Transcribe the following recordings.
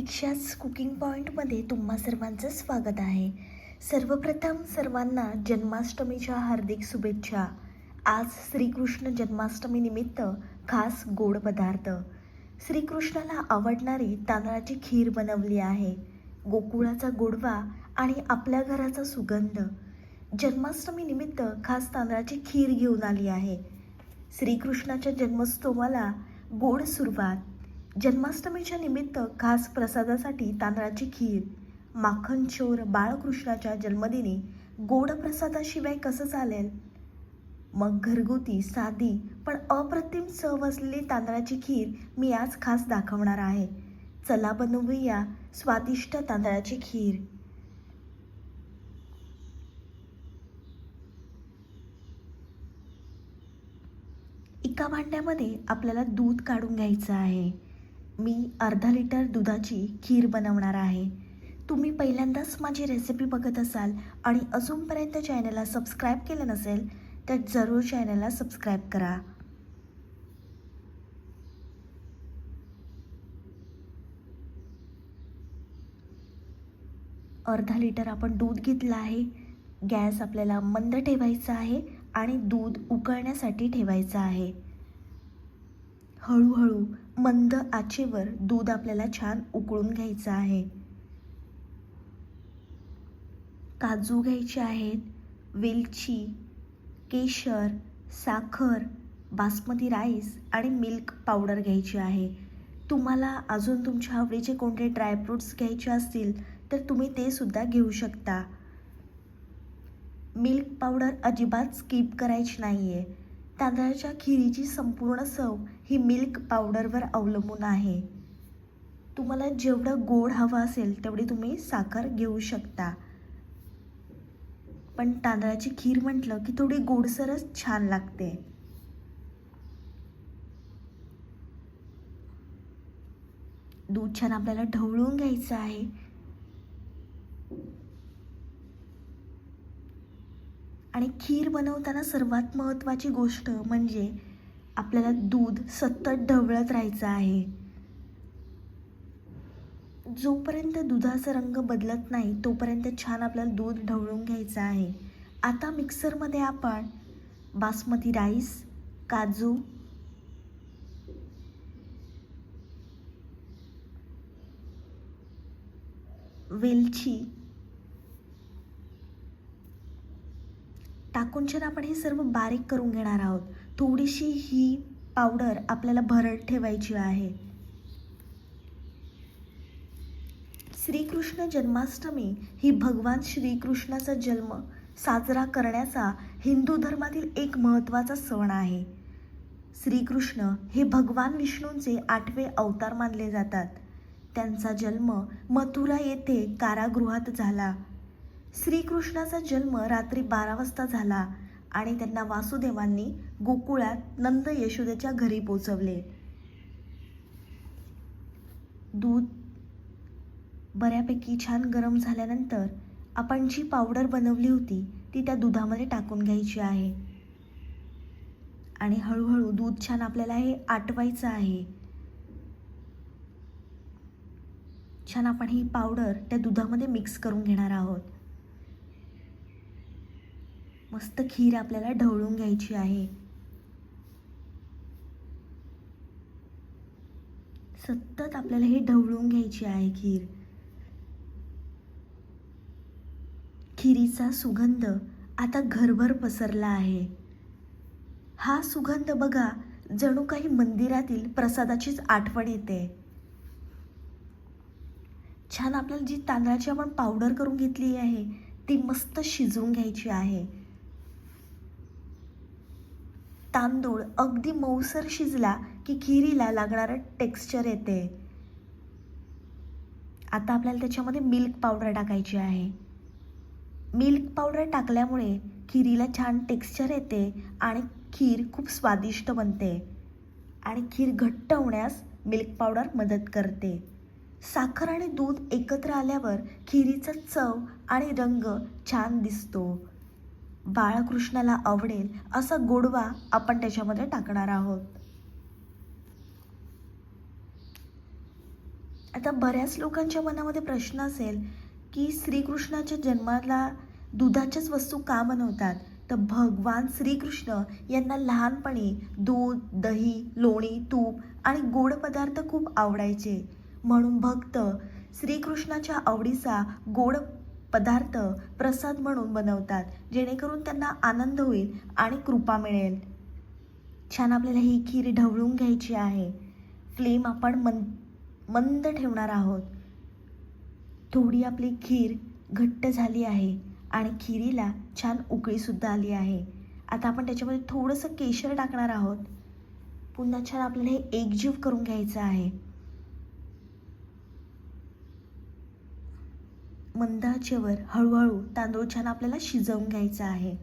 दीक्षाच cooking पॉईंटमध्ये तुम्हा सर्वांचं स्वागत आहे. सर्वप्रथम सर्वांना जन्माष्टमीच्या हार्दिक शुभेच्छा. आज श्रीकृष्ण जन्माष्टमीनिमित्त खास गोड पदार्थ. श्रीकृष्णाला आवडणारी तांदळाची खीर बनवली आहे. गोकुळाचा गोडवा आणि आपल्या घराचा सुगंध. जन्माष्टमीनिमित्त खास तांदळाची खीर घेऊन आली आहे. श्रीकृष्णाच्या जन्मोत्सवाला गोड सुरुवात. जन्माष्टमीच्या निमित्त खास प्रसादासाठी तांदळाची खीर माखनचोर बाळकृष्णाच्या जन्मदिनी गोड प्रसादाशिवाय कसं चालेल? मग घरगुती साधी पण अप्रतिम चव असलेली तांदळाची खीर मी आज खास दाखवणार आहे. चला बनवूया स्वादिष्ट तांदळाची खीर. एका भांड्यामध्ये आपल्याला दूध काढून घ्यायचं आहे. मी अर्धा लिटर दुधाची खीर बनवणार आहे. तुम्ही पहिल्यांदाच माझी रेसिपी बघत असाल आणि अजूनपर्यंत चॅनलला सबस्क्राईब केलं नसेल तर जरूर चॅनलला सबस्क्राईब करा. अर्धा लिटर आपण दूध घेतलं आहे. गॅस आपल्याला मंद ठेवायचा आहे आणि दूध उकळण्यासाठी ठेवायचं आहे. हळूहळू मंद आचेवर दूध आपल्याला छान उकळून घ्यायचं आहे. काजू घ्यायचे आहेत वेलची केशर साखर बासमती राईस आणि मिल्क पावडर घ्यायची आहे. तुम्हाला अजून तुमच्या आवडीचे कोणते ड्रायफ्रूट्स घ्यायचे असतील तर तुम्ही ते सुद्धा घेऊ शकता. मिल्क पावडर अजिबात स्किप करायची नाही आहे तांदळाच्या खिरीची संपूर्ण चव ही मिल्क पावडरवर अवलंबून आहे. तुम्हाला जेवढं गोड हवं असेल तेवढी तुम्ही साखर घेऊ शकता. पण तांदळाची खीर म्हटलं की थोडी गोडसरच छान लागते. दूध छान आपल्याला ढवळून घ्यायचं आहे. आणि खीर बनवताना सर्वात महत्त्वाची गोष्ट म्हणजे आपल्याला दूध सतत ढवळत राहायचं आहे. जोपर्यंत दुधाचा रंग बदलत नाही तोपर्यंत छान आपल्याला दूध ढवळून घ्यायचं आहे. आता मिक्सरमध्ये आपण बासमती राईस काजू वेलची टाकून छान आपण हे सर्व बारीक करून घेणार आहोत. थोडीशी ही पावडर आपल्याला भरड ठेवायची आहे. श्रीकृष्ण जन्माष्टमी ही भगवान श्रीकृष्णाचा जन्म साजरा करण्याचा हिंदू धर्मातील एक महत्त्वाचा सण आहे. श्रीकृष्ण हे भगवान विष्णूंचे आठवे अवतार मानले जातात. त्यांचा जन्म मथुरा येथे कारागृहात झाला. श्रीकृष्णाचा जन्म रात्री बारा वाजता झाला आणि त्यांना वासुदेवांनी गोकुळात नंद यशोदेच्या घरी पोचवले. दूध बऱ्यापैकी छान गरम झाल्यानंतर आपण जी पावडर बनवली होती ती त्या दुधामध्ये टाकून घ्यायची आहे. आणि हळूहळू दूध छान आपल्याला हे आटवायचं आहे. छान आपण ही पावडर त्या दुधामध्ये मिक्स करून घेणार आहोत. मस्त खीर आपल्याला ढवळून घ्यायची आहे. सतत आपल्याला हे ढवळून घ्यायची आहे खीर. खिरीचा सुगंध आता घरभर पसरला आहे. हा सुगंध बघा जणू काही मंदिरातील प्रसादाचीच आठवण येते. छान आपल्याला जी तांदळाची आपण पावडर करून घेतली आहे ती मस्त शिजवून घ्यायची आहे. तांदूळ अगदी मऊसर शिजला की खिरीला लागणारं टेक्स्चर येते. आता आपल्याला त्याच्यामध्ये मिल्क पावडर टाकायची आहे. मिल्क पावडर टाकल्यामुळे खिरीला छान टेक्स्चर येते आणि खीर खूप स्वादिष्ट बनते. आणि खीर घट्ट होण्यास मिल्क पावडर मदत करते. साखर आणि दूध एकत्र आल्यावर खिरीचा चव आणि रंग छान दिसतो. बाळकृष्णाला आवडेल असा गोडवा आपण त्याच्यामध्ये टाकणार आहोत. आता बऱ्याच लोकांच्या मनामध्ये प्रश्न असेल की श्रीकृष्णाच्या जन्माला दुधाच्याच वस्तू का बनवतात? तर भगवान श्रीकृष्ण यांना लहानपणी दूध दही लोणी तूप आणि गोड पदार्थ खूप आवडायचे. म्हणून भक्त श्रीकृष्णाच्या आवडीचा गोड पदार्थ प्रसाद म्हणून बनवतात जेणेकरून त्यांना आनंद होईल आणि कृपा मिळेल. छान आपल्याला ही खीर ढवळून घ्यायची आहे. फ्लेम आपण मन मंद ठेवणार आहोत. थोडी आपली खीर घट्ट झाली आहे आणि खिरीला छान उकळीसुद्धा आली आहे. आता आपण त्याच्यामध्ये थोडंसं केशर टाकणार आहोत. पुन्हा छान आपल्याला हे एकजीव करून घ्यायचं आहे. मंदाचेवर हळूहळू तांदूळ छान आपल्याला शिजवून घ्यायचा आहे.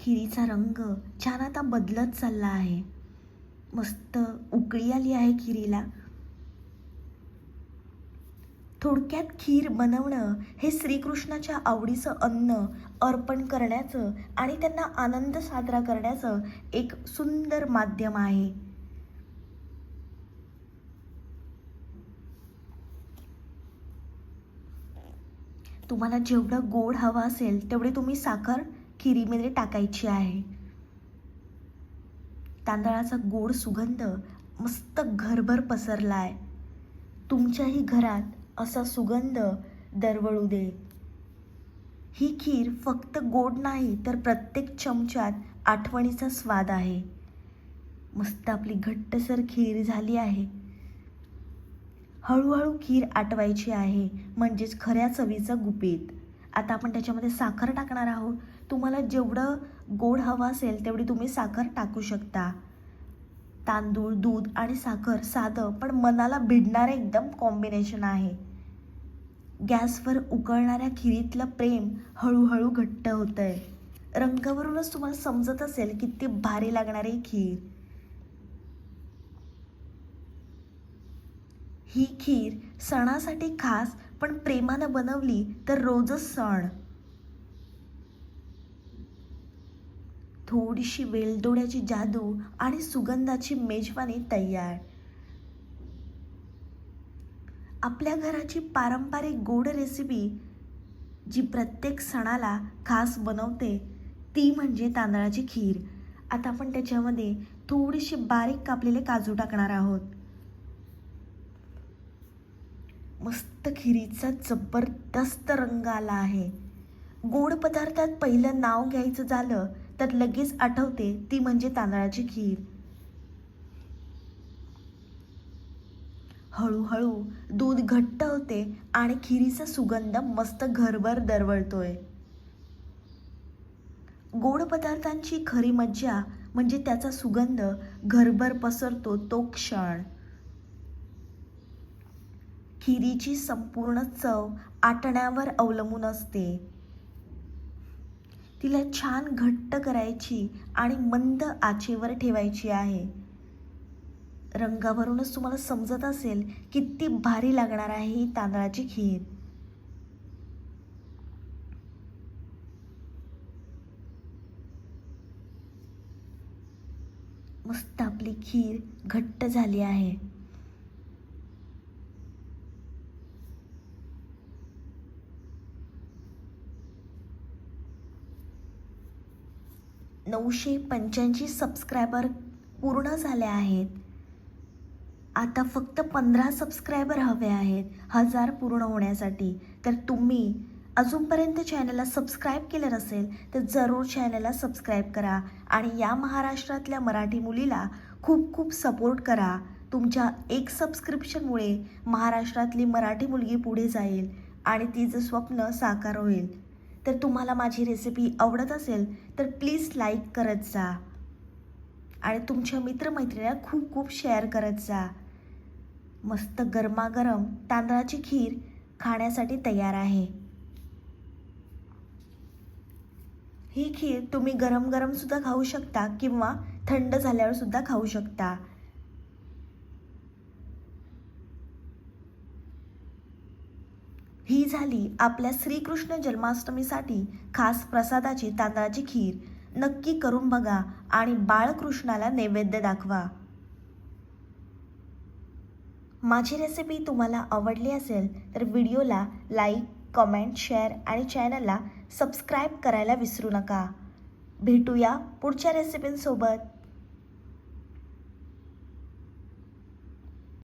खिरीचा रंग छान आता बदलत चालला आहे. मस्त उकळी आली आहे खिरीला. थोडक्यात खीर बनवणं हे श्रीकृष्णाच्या आवडीचं अन्न अर्पण करण्याचं आणि त्यांना आनंद साजरा करण्याचं एक सुंदर माध्यम आहे. तुम्हाला जेवढं गोड हवं असेल तेवढी तुम्ही साखर खिरीमध्ये टाकायची आहे. तांदळाचा गोड सुगंध मस्त घरभर पसरला आहे तुमच्याही घरात असा सुगंध दरवळू दे. ही खीर फक्त गोड नाही तर प्रत्येक चमच्यात आठवणीचा स्वाद आहे. मस्त आपली घट्टसर खीर झाली आहे. हळूहळू खीर आटवायची आहे म्हणजेच खऱ्या चवीचं गुपित. आता आपण त्याच्यामध्ये साखर टाकणार आहोत. तुम्हाला जेवढं गोड हवं असेल तेवढी तुम्ही साखर टाकू शकता. तांदूळ दूध आणि साखर साधं पण मनाला भिडणारं एकदम कॉम्बिनेशन आहे. गॅसवर उकळणाऱ्या खिरीतलं प्रेम हळूहळू घट्ट होतं आहे रंगावरूनच तुम्हाला समजत असेल किती भारी लागणारी खीर. ही खीर सणासाठी खास पण प्रेमानं बनवली तर रोजच सण. थोडीशी वेलदोड्याची जादू आणि सुगंधाची मेजवानी तयार. आपल्या घराची पारंपरिक गोड रेसिपी जी प्रत्येक सणाला खास बनवते ती म्हणजे तांदळाची खीर. आता आपण त्याच्यामध्ये थोडीशी बारीक कापलेले काजू टाकणार आहोत. मस्त खिरीचा जबरदस्त रंग आला आहे. गोड पदार्थात पहिलं नाव घ्यायचं झालं तर लगेच आठवते ती म्हणजे तांदळाची खीर. हळूहळू दूध घट्ट होते आणि खिरीचा सुगंध मस्त घरभर दरवळतोय. गोड पदार्थांची खरी मज्जा म्हणजे त्याचा सुगंध घरभर पसरतो तो क्षण. खिरीची संपूर्ण चव आटण्यावर अवलंबून असते. तिला छान घट्ट करायची आणि मंद आचेवर ठेवायची आहे. रंगावरूनच तुम्हाला समजत असेल किती भारी लागणार आहे ही तांदळाची खीर. मस्त आपली खीर घट्ट झाली आहे. नऊशे पंच्याऐंशी सबस्क्रायबर पूर्ण झाले आहेत. आता फक्त पंधरा सबस्क्रायबर हवे आहेत हजार पूर्ण होण्यासाठी. तर तुम्ही अजूनपर्यंत चॅनलला सबस्क्राईब केलं नसेल तर जरूर चॅनलला सबस्क्राईब करा आणि या महाराष्ट्रातल्या मराठी मुलीला खूप खूप सपोर्ट करा. तुमच्या एक सबस्क्रिप्शनमुळे महाराष्ट्रातली मराठी मुलगी पुढे जाईल आणि तिचं स्वप्न साकार होईल. तर तुम्हाला माझी रेसिपी आवडत असेल तर प्लीज लाईक करत जा. आणि तुमच्या मित्रमैत्रिणीला खूप खूप शेअर करत जा. मस्त गरमागरम तांदळाची खीर खाण्यासाठी तयार आहे. ही खीर तुम्ही गरम गरम सुद्धा खाऊ शकता किंवा थंड झाल्यावर सुद्धा खाऊ शकता ही झाली आपल्या श्रीकृष्ण जन्माष्टमीसाठी खास प्रसादाची तांदळाची खीर. नक्की करून बघा आणि बाळकृष्णाला नैवेद्य दाखवा. माझी रेसिपी तुम्हाला आवडली असेल तर व्हिडिओला लाईक कमेंट शेअर आणि चॅनलला सबस्क्राईब करायला विसरू नका. भेटूया पुढच्या रेसिपींसोबत